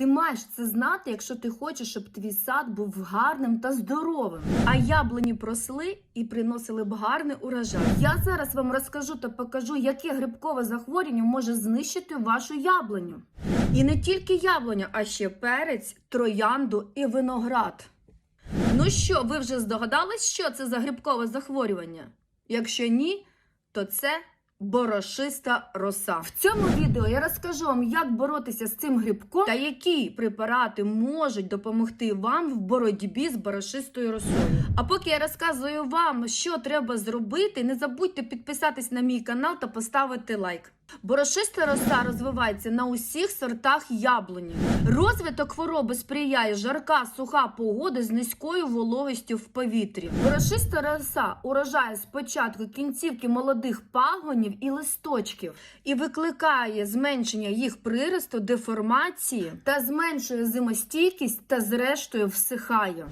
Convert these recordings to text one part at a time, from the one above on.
Ти маєш це знати, якщо ти хочеш, щоб твій сад був гарним та здоровим. А яблуні просли і приносили б гарний урожай. Я зараз вам розкажу та покажу, яке грибкове захворювання може знищити вашу яблуню. І не тільки яблуня, а ще перець, троянду і виноград. Ну що, ви вже здогадались, що це за грибкове захворювання? Якщо ні, то це борошиста роса. В цьому відео я розкажу вам, як боротися з цим грибком та які препарати можуть допомогти вам в боротьбі з борошистою росою. А поки я розказую вам, що треба зробити, не забудьте підписатись на мій канал та поставити лайк. Борошиста роса розвивається на усіх сортах яблуні. Розвиток хвороби сприяє жарка, суха погода з низькою вологістю в повітрі. Борошиста роса урожає спочатку кінцівки молодих пагонів і листочків і викликає зменшення їх приросту, деформації та зменшує зимостійкість та зрештою всихає.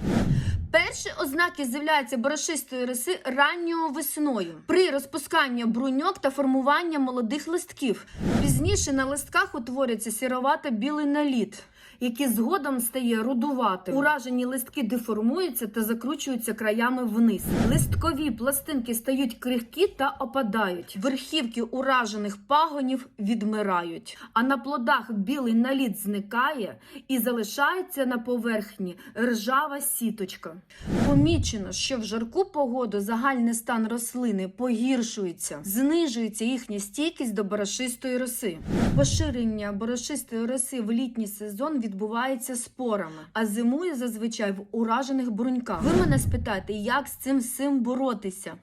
Перші ознаки з'являються борошистої роси ранньою весною при розпусканні бруньок та формуванні молодих листків. Пізніше на листках утворюється сіровато білий наліт. Який згодом стає рудуватим. Уражені листки деформуються та закручуються краями вниз. Листкові пластинки стають крихкі та опадають. Верхівки уражених пагонів відмирають. А на плодах білий наліт зникає і залишається на поверхні ржава сіточка. Помічено, що в жарку погоду загальний стан рослини погіршується, знижується їхня стійкість до борошистої роси. Поширення борошистої роси в літній сезон відбувається спорами, а зимує зазвичай в уражених бруньках. Ви мене спитаєте, як з цим всім боротися?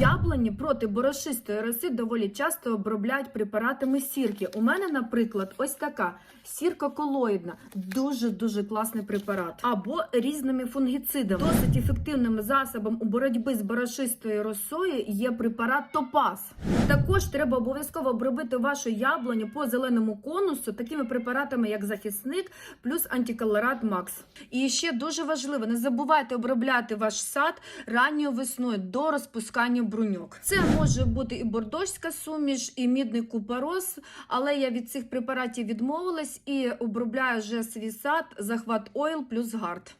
Яблуні проти борошистої роси доволі часто обробляють препаратами сірки. У мене, наприклад, ось така сірка колоїдна, дуже дуже класний препарат. Або різними фунгіцидами. Досить ефективним засобом у боротьбі з борошистою росою є препарат Топаз. Також треба обов'язково обробити вашу яблуню по зеленому конусу такими препаратами, як захисник плюс антиколорат Макс. І ще дуже важливо, не забувайте обробляти ваш сад ранньою весною до розпускання бруньок. Це може бути і бордоська суміш, і мідний купорос, але я від цих препаратів відмовилась і обробляю вже свій сад захват ойл плюс гард.